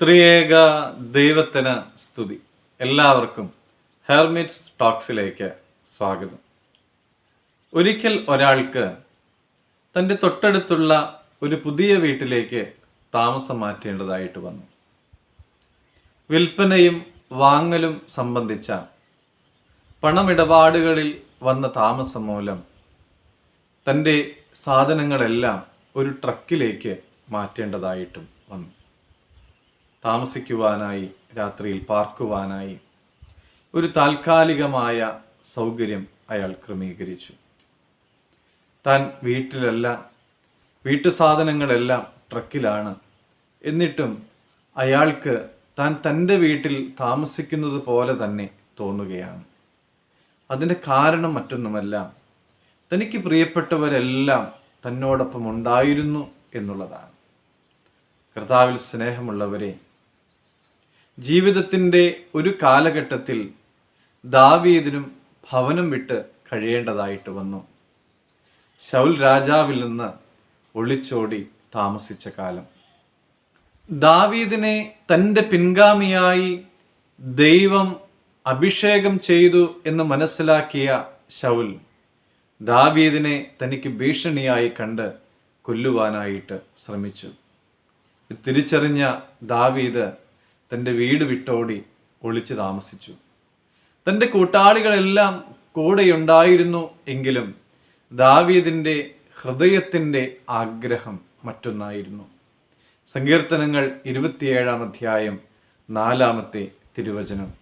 ത്രിയേക ദൈവത്തിന് സ്തുതി. എല്ലാവർക്കും ഹെർമിറ്റ്സ് ടോക്സിലേക്ക് സ്വാഗതം. ഒരിക്കൽ ഒരാൾക്ക് തന്റെ തൊട്ടടുത്തുള്ള ഒരു പുതിയ വീട്ടിലേക്ക് താമസം മാറ്റേണ്ടതായിട്ട് വന്നു. വിൽപ്പനയും വാങ്ങലും സംബന്ധിച്ച പണമിടപാടുകളിൽ വന്ന താമസം മൂലം തന്റെ സാധനങ്ങളെല്ലാം ഒരു ട്രക്കിലേക്ക് മാറ്റേണ്ടതായിട്ടും വന്നു. താമസിക്കുവാനായി രാത്രിയിൽ പാർക്കുവാനായി ഒരു താൽക്കാലികമായ സൗകര്യം അയാൾ ക്രമീകരിച്ചു. താൻ വീട്ടിലല്ല വീട്ടു സാധനങ്ങളെല്ലാം ട്രക്കിലാണ്. എന്നിട്ടും അയാൾക്ക് താൻ തന്റെ വീട്ടിൽ താമസിക്കുന്നത് പോലെ തന്നെ തോന്നുകയാണ്. അതിന്റെ കാരണം മറ്റൊന്നുമല്ല തനിക്ക് പ്രിയപ്പെട്ടവരെല്ലാം തന്നോടൊപ്പം ഉണ്ടായിരുന്നു എന്നുള്ളതാണ്. കർത്താവിൽ സ്നേഹമുള്ളവരെ ജീവിതത്തിന്റെ ഒരു കാലഘട്ടത്തിൽ ദാവീദിനും ഭവനം വിട്ട് കഴിയേണ്ടതായിട്ട് വന്നു. ശൗൽ രാജാവിൽ നിന്ന് ഒളിച്ചോടി താമസിച്ച കാലം. ദാവീദിനെ തന്റെ പിൻഗാമിയായി ദൈവം അഭിഷേകം ചെയ്തു എന്ന് മനസ്സിലാക്കിയ ശൗൽ ദാവീദിനെ തനിക്ക് ഭീഷണിയായി കണ്ട് കൊല്ലുവാനായിട്ട് ശ്രമിച്ചു. തിരിച്ചറിഞ്ഞ ദാവീദ് തന്റെ വീട് വിട്ടോടി ഒളിച്ചു താമസിച്ചു. തന്റെ കൂട്ടാളികളെല്ലാം കൂടെയുണ്ടായിരുന്നു എങ്കിലും ദാവീദിന്റെ ഹൃദയത്തിന്റെ ആഗ്രഹം മറ്റൊന്നായിരുന്നു. സങ്കീർത്തനങ്ങൾ ഇരുപത്തിയേഴാം അധ്യായം നാലാമത്തെ തിരുവചനം.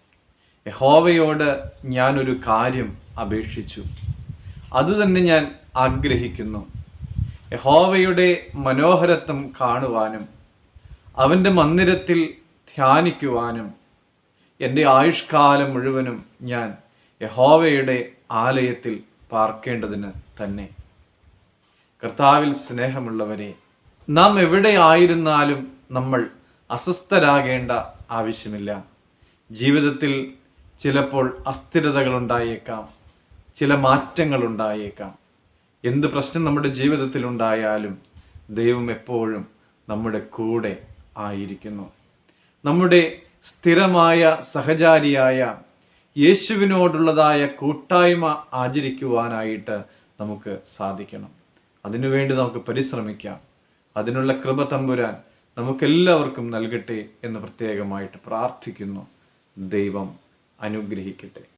യഹോവയോട് ഞാനൊരു കാര്യം അപേക്ഷിച്ചു. അത് തന്നെ ഞാൻ ആഗ്രഹിക്കുന്നു. യഹോവയുടെ മനോഹരത്വം കാണുവാനും അവന്റെ മന്ദിരത്തിൽ ധ്യാനിക്കുവാനും എന്റെ ആയുഷ്കാലം മുഴുവനും ഞാൻ യഹോവയുടെ ആലയത്തിൽ പാർക്കേണ്ടതിന് തന്നെ. കർത്താവിൽ സ്നേഹമുള്ളവരെ നാം എവിടെ ആയിരുന്നാലും നമ്മൾ അസ്വസ്ഥരാകേണ്ട ആവശ്യമില്ല. ജീവിതത്തിൽ ചിലപ്പോൾ അസ്ഥിരതകൾ ഉണ്ടായേക്കാം ചില മാറ്റങ്ങൾ ഉണ്ടായേക്കാം എന്ത് പ്രശ്നം നമ്മുടെ ജീവിതത്തിൽ ഉണ്ടായാലും ദൈവം എപ്പോഴും നമ്മുടെ കൂടെ ആയിരിക്കുന്നു. നമ്മുടെ സ്ഥിരമായ സഹചാരിയായ യേശുവിനോടുള്ളതായ കൂട്ടായ്മ ആചരിക്കുവാനായിട്ട് നമുക്ക് സാധിക്കണം. അതിനുവേണ്ടി നമുക്ക് പരിശ്രമിക്കാം. അതിനുള്ള കൃപ തമ്പുരാൻ നമുക്കെല്ലാവർക്കും നൽകട്ടെ എന്ന് പ്രത്യേകമായിട്ട് പ്രാർത്ഥിക്കുന്നു. ദൈവം അനുഗ്രഹിക്കട്ടെ.